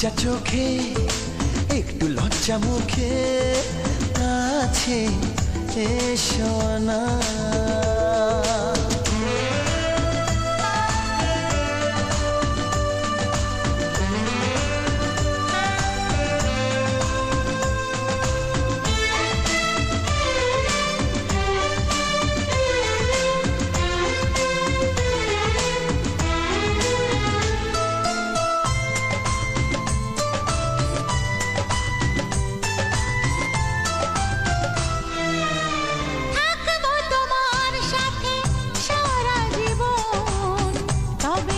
লজ্জা চোখে একটু লজ্জা মুখে কাছে এসো না।